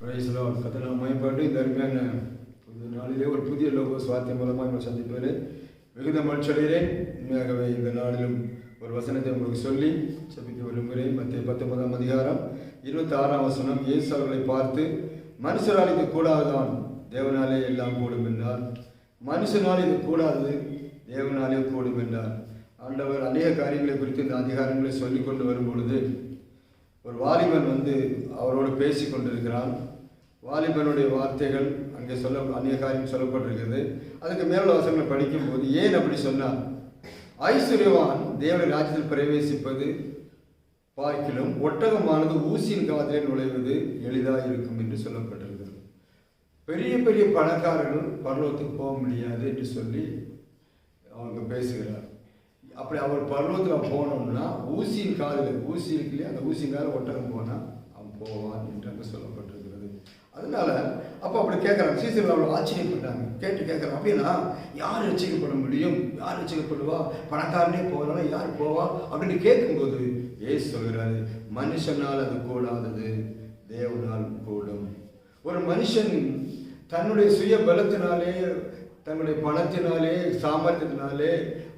பிரைஸ்லோ கத்தனை மயப்பாட்டு இந்த அருமையான புது நாளிலே ஒரு புதிய லோக சுவாத்திய மூலமாக உங்களை சந்திப்பதிலே மிகுந்த மகிழ்ச்சியடைகிறேன் உண்மையாகவே இந்த நாளிலும் ஒரு வசனத்தை உங்களுக்கு சொல்லி சபிக்க விரும்புகிறேன் மத்திய பத்தொன்பதாம் அதிகாரம் இருபத்தி ஆறாம் வசனம். இயேசு அவர்களை பார்த்து மனுஷரால் இது கூடாதுதான். தேவனாலே எல்லாம் கூடும் என்றார். மனுஷனால் இது கூடாது தேவனாலே கூடும் என்றார். ஆண்டவர் அநேக காரியங்களை குறித்து இந்த அதிகாரங்களை சொல்லிக் கொண்டு வரும் பொழுது ஒரு வாலிபன் வந்து அவரோடு பேசி கொண்டிருக்கிறான். வாலிபனுடைய வார்த்தைகள் அங்கே சொல்ல அநேக காரியம் சொல்லப்பட்டிருக்கிறது. அதுக்கு மேல வசங்களை படிக்கும்போது ஏன் அப்படி சொன்னார்? ஐஸ்வர்யவான் தேவனுடைய ராஜ்யத்தில் பிரவேசிப்பது பார்க்கிலும் ஒட்டகமானது ஊசியின் காதிலே நுழைவது எளிதாக இருக்கும் என்று சொல்லப்பட்டிருக்கிறது. பெரிய பெரிய பணக்காரர்கள் பரலோகத்துக்கு போக முடியாது என்று சொல்லி அவங்க பேசுகிறார். அப்படி அவர் பருவத்தில் போனோம்னா ஊசியின் காதில் ஊசி இருக்கு இல்லையா அந்த ஊசியின் காதில் ஒட்டகம் போனால் அவன் போவான் என்று அங்கே சொல்லப்பட்டிருக்கிறது. அதனால அப்போ அப்படி கேட்குறாங்க சீசனில் அவ்வளோ ஆச்சரியப்பட்டாங்க. கேட்டு கேட்குறாங்க அப்படின்னா யார் ரசிக்கப்பட முடியும்? யார் ரசிக்கப்படுவா பணக்காரனே போகிறனால யார் போவா? அப்படின்னு கேட்கும்போது ஏசு சொல்கிறாரு மனுஷனால் அது கூடாதது தேவனால் கூடும். ஒரு மனுஷன் தன்னுடைய சுய பலத்தினாலே தன்னுடைய பணத்தினாலே சாமர்த்தியத்தினாலே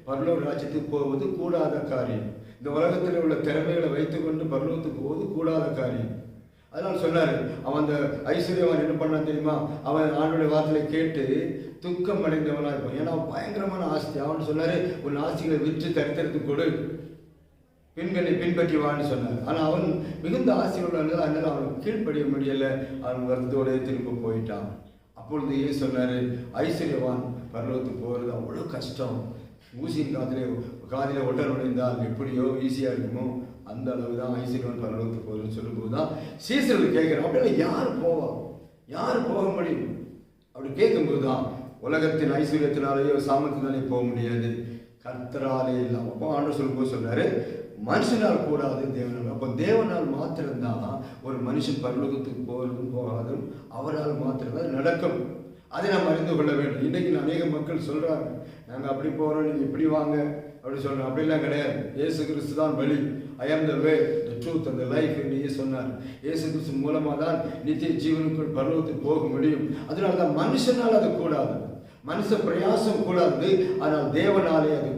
பரலோக ராஜ்யத்துக்கு போவது கூடாத காரியம். இந்த உலகத்தில் உள்ள திறமைகளை வைத்துக்கொண்டு பரலோகத்துக்கு போவது கூடாத காரியம். அதனால் சொன்னார் அவன் அந்த ஐஸ்வர்யவன் என்ன பண்ணான் தெரியுமா? அவன் ஆண்டுடைய வார்த்தையை கேட்டு துக்கம் அடைந்தவனாக இருப்பான். ஏன்னா அவன் பயங்கரமான ஆஸ்தி. அவன் சொன்னார் உன் ஆஸ்திகளை விற்று தரித்திரத்துக்கு கொடு. பெண்களை பின்பற்றி வான்னு சொன்னார். ஆனால் அவன் மிகுந்த ஆசை உள்ளார்கள் அதனால அவனுக்கு கீழ்ப்படிய முடியலை. அவன் வருத்தோடய திரும்ப போயிட்டான். அப்பொழுது ஏன் சொன்னார் ஐஸ்வர்யவான் பரலோகத்துக்கு போகிறது அவ்வளோ கஷ்டம். ஊசியின் காதிலே காதில் ஒட்ட நுழைந்தால் எப்படியோ ஈஸியாக இருக்குமோ? அந்த அளவு தான் ஐஸ்வர்யவான் பரலோகத்துக்கு போகிறதுன்னு சொல்லும்போது தான் சீசர்கள் கேட்குறோம் அப்படின்னா யார் போவா? யார் போக முடியும்? அப்படி கேட்கும்போது தான் உலகத்தின் ஐஸ்வர்யத்தினாலேயோ சாமத்தினாலேயோ போக முடியாது. கர்த்தராலே இல்லாம அப்போ ஆண்டு சொல்லும்போது சொன்னார் மனுஷனால் கூடாது தேவனால். அப்போ தேவனால் மாத்திரம்தான் ஒரு மனுஷன் பரலோகத்துக்கு போகிறதும் போகாதும் அவரால் மாத்திரம்தான் நடக்கும். அதை நாம் அறிந்து கொள்ள வேண்டும். இன்றைக்கி அநேக மக்கள் சொல்கிறாங்க நாங்கள் அப்படி போகிறோம் நீங்கள் இப்படி வாங்க அப்படி சொல்கிறோம் அப்படிலாம் கிடையாது. ஏசு கிறிஸ்து தான் வழி. ஐ ஆம் த வே த ட்ரூத் அந்த லைஃப் என்னையே சொன்னார். ஏசு கிறிஸ்து மூலமாக தான் நித்திய ஜீவனுக்குள் பருவத்துக்கு போக முடியும். அதனால தான் மனுஷனால் அது கூடாது. மனுஷ பிரயாசம் கூடாது. ஆனால் தேவனாலே அது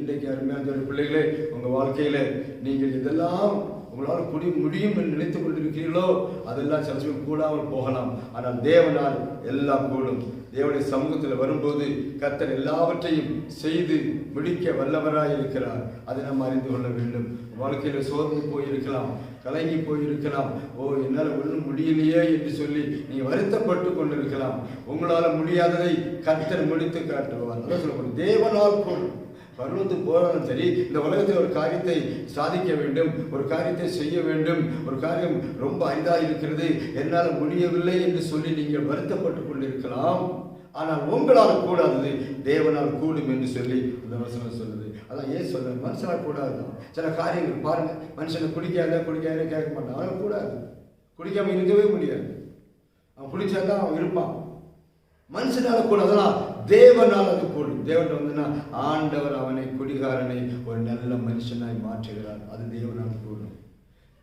இன்றைக்கு அருமையான பிள்ளைகளே உங்கள் வாழ்க்கையில் நீங்கள் இதெல்லாம் உங்களால் குடி முடியும் என்று நினைத்துக் கொண்டிருக்கிறீர்களோ அதெல்லாம் சில சமயம் கூடாமல் போகலாம். ஆனால் தேவனால் எல்லாம் கூடும். தேவனுடைய சமூகத்தில் வரும்போது கர்த்தர் எல்லாவற்றையும் செய்து முடிக்க வல்லவராய் இருக்கிறார். அதை நாம் அறிந்து கொள்ள வேண்டும். வாழ்க்கையில் சோர்ந்து போயிருக்கலாம் கலங்கி போயிருக்கலாம். ஓ என்னால் ஒன்றும் முடியலையே என்று சொல்லி நீ வருத்தப்பட்டு கொண்டிருக்கலாம். உங்களால் முடியாததை கர்த்தர் முடித்து காட்டுவார். அதான் தேவனால் கூடும். பருவத்துக்கு போனாலும் சரி இந்த உலகத்தில் ஒரு காரியத்தை சாதிக்க வேண்டும் ஒரு காரியத்தை செய்ய வேண்டும் ஒரு காரியம் ரொம்ப அரிதாக இருக்கிறது என்னால் முடியவில்லை என்று சொல்லி நீங்கள் வருத்தப்பட்டு கொண்டிருக்கலாம். ஆனால் உங்களால் கூடாதது தேவனால் கூடும் என்று சொல்லி அந்த வசனம் சொல்லுது. அதான் ஏன் சொல்ல மனுஷனால் கூடாது. தான் சில காரியங்கள் பாருங்க. மனுஷனை குடிக்காத குடிக்காத கேட்க மாட்டான். அவன் கூடாது. குடிக்காம இருக்கவே முடியாது. அவன் குடிச்சாதான் அவன் இருப்பான். மனுஷனால கூடாதுலாம் தேவனால் அது கூடும் தேவன் வந்துன்னா ஆண்டவர் அவனை குடிகாரனை ஒரு நல்ல மனுஷனாய் மாற்றுகிறார். அது தேவனால் கூடும்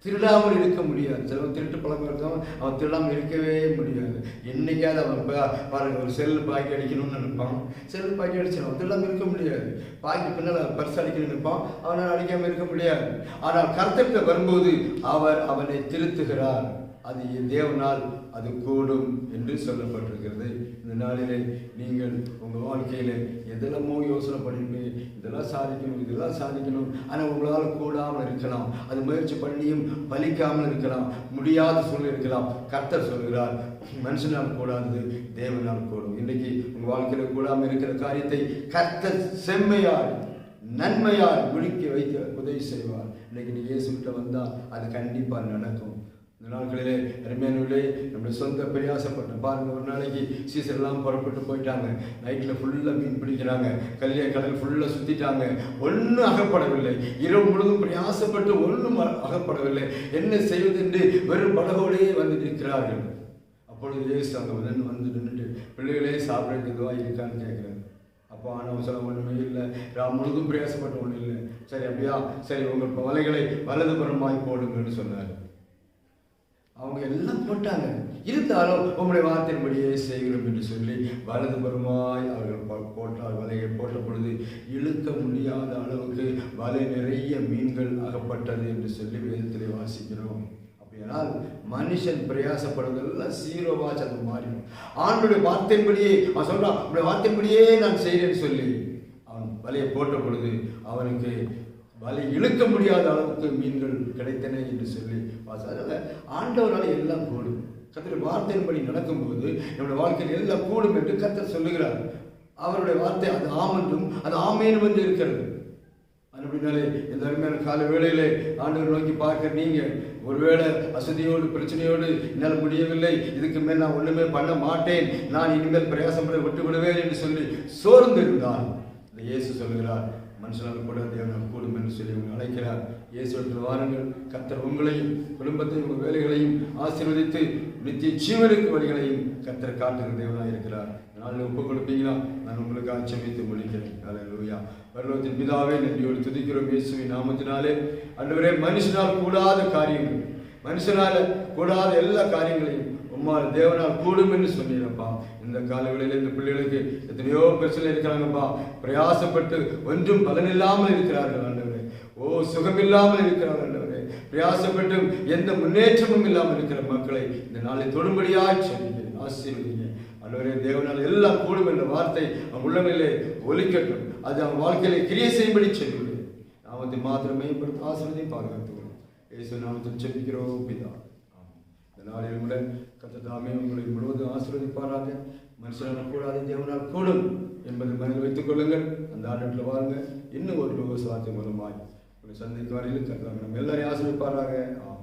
திருடாமல் இருக்க முடியாது. சிலவன் திருட்டு பழக்கம் இருக்கவன் அவன் திருடாமல் இருக்கவே முடியாது. என்னைக்காவது அவன் பாருங்க ஒரு செல் பாக்கி அடிக்கணும்னு நினைப்பான். செல் பாக்கி அடிச்சிடும் திருடாமல் இருக்க முடியாது. பாக்கி பின்னால் பர்ஸ் அடிக்கணும்னு நினைப்பான். அவனால் அடிக்காமல் இருக்க முடியாது. ஆனால் கர்த்தர்கிட்ட வரும்போது அவர் அவனை திருத்துகிறார். அது தேவனால் அது கூடும் என்று சொல்லப்பட்டிருக்கிறது. இந்த நாளிலே நீங்கள் உங்கள் வாழ்க்கையில் எதெல்லாமோ யோசனை பண்ணிட்டு இதெல்லாம் சாதிக்கணும் இதெல்லாம் சாதிக்கணும். ஆனால் உங்களால் கூடாமல் இருக்கலாம். அது முயற்சி பண்ணியும் பலிக்காமல் இருக்கலாம். முடியாத சூழ்நிலை இருக்கலாம் கர்த்தர் சொல்கிறார் மனுஷனால் கூடாது தேவனால் கூடும். இன்றைக்கு உங்கள் வாழ்க்கையில் கூடாமல் இருக்கிற காரியத்தை கர்த்தர் செம்மையால் நன்மையால் முடிக்க வைத்து உதவி செய்வார். இன்றைக்கி நீ இயேசுகிட்ட வந்தால் அது கண்டிப்பாக நடக்கும். இந்த நாட்களிலே அருமையானவர்களே நம்முடைய சொந்த பிரயாசப்பட்டோம் பாருங்க ஒரு நாளைக்கு சீசர்லாம் புறப்பட்டு போயிட்டாங்க. நைட்டில் ஃபுல்லாக மீன் பிடிக்கிறாங்க. கல்லிய கடல் ஃபுல்லாக சுற்றிட்டாங்க ஒன்றும் அகப்படவில்லை. இரவு முழுதும் பிரயாசப்பட்டு ஒன்றும் அகப்படவில்லை. என்ன செய்வது என்று வெறும் படகோடையே வந்து நிற்கிறார்கள். அப்பொழுது இயேசு அங்கே வந்து வந்து நின்றுட்டு பிள்ளைகளே சாப்பிட்றதுக்கு இருக்கான்னு கேட்குறாங்க அப்போ ஆனவன் சொல்ல ஒன்றுமே இல்லை. ராம் முழுதும் பிரயாசப்பட்ட ஒன்றும் இல்லை. சரி அப்படியா? சரி உங்கள் வலைகளை வலதுபுறமாய் போடுங்கன்னு சொன்னார். அவங்க எல்லாம் போட்டாங்க. இருந்தாலும் உங்களுடைய வார்த்தையின்படியே செய்கிறோம் என்று சொல்லி வலதுபுறமாய் அவர்கள் போ- போட்டார். வலையை போட்ட பொழுது இழுக்க முடியாத அளவுக்கு வலை நிறைய மீன்கள் அகப்பட்டது என்று சொல்லி வேதத்திலே வாசிக்கிறோம். அப்படியானால் மனுஷன் பிரயாசப்படுவதெல்லாம் சீரோவாச்சு அது மாறிடும். ஆண்டுடைய வார்த்தையின்படியே அவன் சொல்றான் உங்களுடைய வார்த்தையின்படியே நான் செய்கிறேன்னு சொல்லி. அவன் வலையை போட்ட பொழுது அவனுக்கு வலை இழுக்க முடியாத அளவுக்கு மீன்கள் கிடைத்தன என்று சொல்லி வாசி ஆண்டவரால் எல்லாம் கூடும். கத்திர வார்த்தையின்படி நடக்கும்போது நம்முடைய வாழ்க்கையில் எல்லாம் கூடும் என்று கத்தர் சொல்லுகிறார். அவருடைய வார்த்தை அது ஆம் என்றும் அது ஆமேனும் என்று இருக்கிறது. அப்படின்னாலே இந்த அருமையான கால வேளையிலே ஆண்டவர் நோக்கி பார்க்க நீங்கள் ஒருவேளை வசதியோடு பிரச்சனையோடு என்னால் முடியவில்லை இதுக்கு மேல் நான் ஒன்றுமே பண்ண மாட்டேன் நான் இனிமேல் பிரயாசப்பட விட்டு விடுவேன் என்று சொல்லி சோர்ந்து இருந்தால் இந்த இயேசு சொல்கிறார் மனுஷனால் கூட தேவனால் கூடும் என்று சொல்லி உங்களை அழைக்கிறார். இயேசு வாருங்கள் கத்தர் உங்களையும் குடும்பத்தையும் உங்கள் வேலைகளையும் ஆசீர்வதித்து நித்திய ஜீவனுக்கு வழிகளையும் கத்தர் காட்டுகிற தேவனாக இருக்கிறார். நாளில் ஒப்பு கொடுப்பீங்களா? நான் உங்களுக்கு ஆச்சமித்து முடிக்கிறேன் அல்லேலூயா பரலோகத்தின் பிதாவே நன்றியோடு துதிக்கிறோம் இயேசுவின் நாமத்தினாலே. அன்றுவரே மனுஷனால் கூடாத காரியங்கள் மனுஷனால் கூடாத எல்லா காரியங்களையும் உம்மால் தேவனால் கூடும் என்று சொன்னீரப்பா. இந்த காலவெளியில் இந்த பிள்ளைகளுக்கு எத்தனையோ பிரச்சனை இருக்கிறாங்கப்பா பிரயாசப்பட்டு ஒன்றும் பலனில்லாமல் இருக்கிறார்கள் ஆண்டவரே. ஓ சுகமில்லாமல் இருக்கிறார்கள் ஆண்டவரே. பிரயாசப்பட்டும் எந்த முன்னேற்றமும் இல்லாமல் இருக்கிற மக்களை இந்த நாளை தொடும்படியாக சொல்லுகிறேன் ஆசீர்வதிங்க ஆண்டவரே தேவனால் எல்லாம் கூடும் என்ற வார்த்தை அவன் உள்ளங்களிலே ஒலிக்கட்டும். அது அவன் வாழ்க்கையிலே கிரியை செய்யும்படி நாம் நாமத்தை மாத்திரமே மேம்படுத்த ஆசிரியத்தை பாதுகாத்துக்கிறோம் ஏசு நாமத்தில் செபிக்கிறோம் பிதா ஆமென். இந்த நாளில் கூட சதாமே உங்களை முழுவதும் ஆசீர்வதிப்பாராக மனுஷனால் கூடாது தேவனால் கூடும் என்பதை மனதில் வைத்துக் கொள்ளுங்கள். அந்த ஆண்டத்தில் வாருங்க இன்னும் ஒரு விவசாயத்தின் மூலமாய் உங்களை சந்திக்கும் வரையில் கத்ததாமே நம்ம எல்லாரையும் ஆசீர்வதிப்பாராக ஆமென்